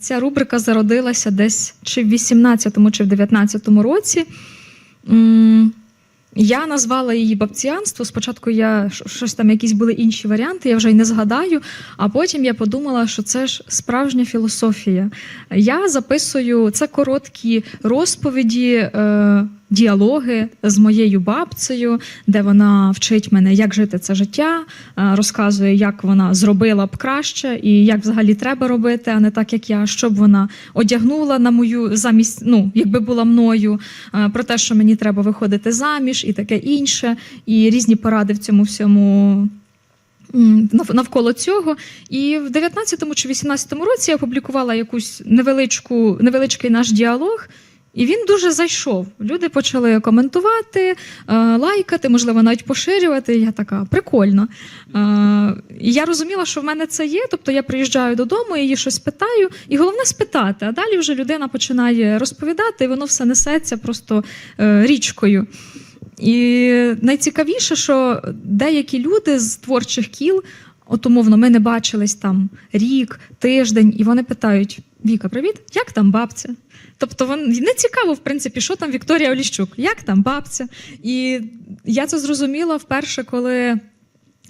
Ця рубрика зародилася десь чи в 18-му, чи в 19-му році. Я назвала її бабціанство. Спочатку я щось там, якісь були інші варіанти, я вже й не згадаю. А потім я подумала, що це ж справжня філософія. Я записую це короткі розповіді, е, діалоги з моєю бабцею, де вона вчить мене, як жити це життя, е, розказує, як вона зробила б краще і як взагалі треба робити, а не так, як я, щоб вона одягнула на мою замість, ну, якби була мною, е, про те, що мені треба виходити заміж і таке інше, і різні поради в цьому всьому. Навколо цього, і в 19-му чи 18-му році я опублікувала якусь невеличку, невеличкий наш діалог, і він дуже зайшов. Люди почали коментувати, е, лайкати, можливо, навіть поширювати. Я така прикольно. Е, і я розуміла, що в мене це є. Тобто я приїжджаю додому, її щось питаю, і головне спитати. А далі вже людина починає розповідати, і воно все несеться просто е, річкою. І найцікавіше, що деякі люди з творчих кіл, от умовно, ми не бачились там рік, тиждень, і вони питають: Віка, привіт, як там бабця? Тобто вон, не цікаво, в принципі, що там Вікторія Оліщук, як там бабця. І я це зрозуміла вперше, коли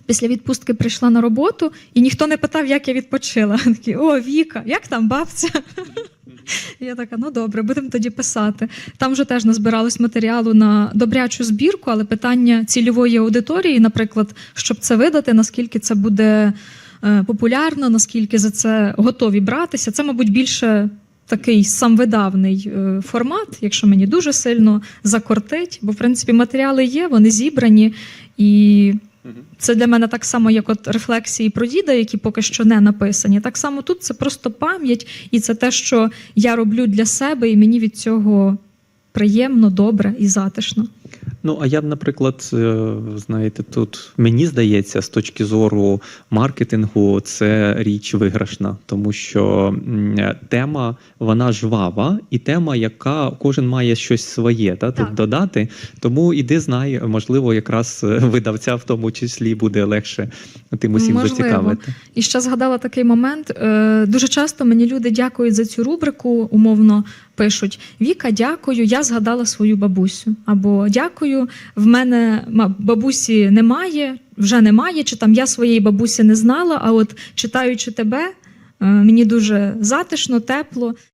після відпустки прийшла на роботу, і ніхто не питав, як я відпочила. Такі, о, Віка, як там бабця? Я така, ну добре, будемо тоді писати. Там вже теж назбиралось матеріалу на добрячу збірку, але питання цільової аудиторії, наприклад, щоб це видати, наскільки це буде е, популярно, наскільки за це готові братися, це, мабуть, більше. Такий самвидавний е, формат, якщо мені дуже сильно закортить, бо в принципі матеріали є, вони зібрані, і це для мене так само, як от рефлексії про діда, які поки що не написані. Так само тут це просто пам'ять, і це те, що я роблю для себе, і мені від цього приємно, добре і затишно. Ну, а я б, наприклад, е, знаєте, тут мені здається, з точки зору маркетингу, це річ виграшна, тому що е, тема вона жвава, і тема, яка кожен має щось своє та, тут додати. Тому іди знай, можливо, якраз е, видавця в тому числі буде легше тим усім Можливо. зацікавити. І ще згадала такий момент. Дуже часто мені люди дякують за цю рубрику, умовно пишуть: Віка, дякую, я згадала свою бабусю. Або дякую, в мене бабусі немає, вже немає, чи там я своєї бабусі не знала. А от читаючи тебе, е, мені дуже затишно, тепло.